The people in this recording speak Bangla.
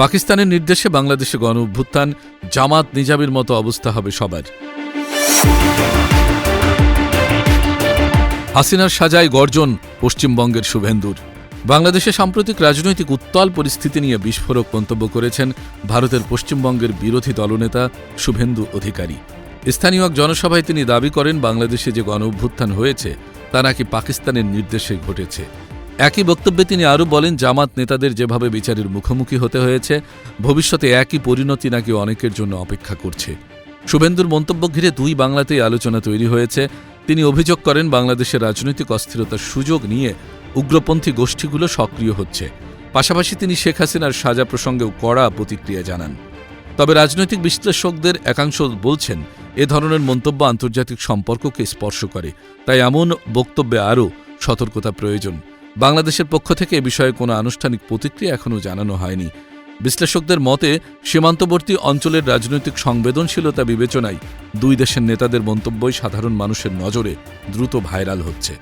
পাকিস্তানের নির্দেশে বাংলাদেশে গণ অভ্যুত্থান, জামাত নিজামের মতো অবস্থা হবে সবার। হাসিনার সাজায় গর্জন পশ্চিমবঙ্গের শুভেন্দুর। বাংলাদেশে সাম্প্রতিক রাজনৈতিক উত্তাল পরিস্থিতি নিয়ে বিস্ফোরক মন্তব্য করেছেন ভারতের পশ্চিমবঙ্গের বিরোধী দলনেতা শুভেন্দু অধিকারী। স্থানীয় এক জনসভায় তিনি দাবি করেন, বাংলাদেশে যে গণ অভ্যুত্থান হয়েছে, তা নাকি পাকিস্তানের নির্দেশে ঘটেছে। একই বক্তব্যে তিনি আরও বলেন, জামাত নেতাদের যেভাবে বিচারের মুখোমুখি হতে হয়েছে, ভবিষ্যতে একই পরিণতি নাকি অনেকের জন্য অপেক্ষা করছে। শুভেন্দুর মন্তব্য ঘিরে দুই বাংলাতেই আলোচনা তৈরি হয়েছে। তিনি অভিযোগ করেন, বাংলাদেশের রাজনৈতিক অস্থিরতার সুযোগ নিয়ে উগ্রপন্থী গোষ্ঠীগুলো সক্রিয় হচ্ছে। পাশাপাশি তিনি শেখ হাসিনার সাজা প্রসঙ্গেও কড়া প্রতিক্রিয়া জানান। তবে রাজনৈতিক বিশ্লেষকদের একাংশ বলছেন, এ ধরনের মন্তব্য আন্তর্জাতিক সম্পর্ককে স্পর্শ করে। তাই এমন বক্তব্যে আরও সতর্কতা প্রয়োজন। বাংলাদেশের পক্ষ থেকে এ বিষয়ে কোনো আনুষ্ঠানিক প্রতিক্রিয়া এখনও জানানো হয়নি। বিশ্লেষকদের মতে, সীমান্তবর্তী অঞ্চলের রাজনৈতিক সংবেদনশীলতা বিবেচনায় দুই দেশের নেতাদের মন্তব্যই সাধারণ মানুষের নজরে দ্রুত ভাইরাল হচ্ছে।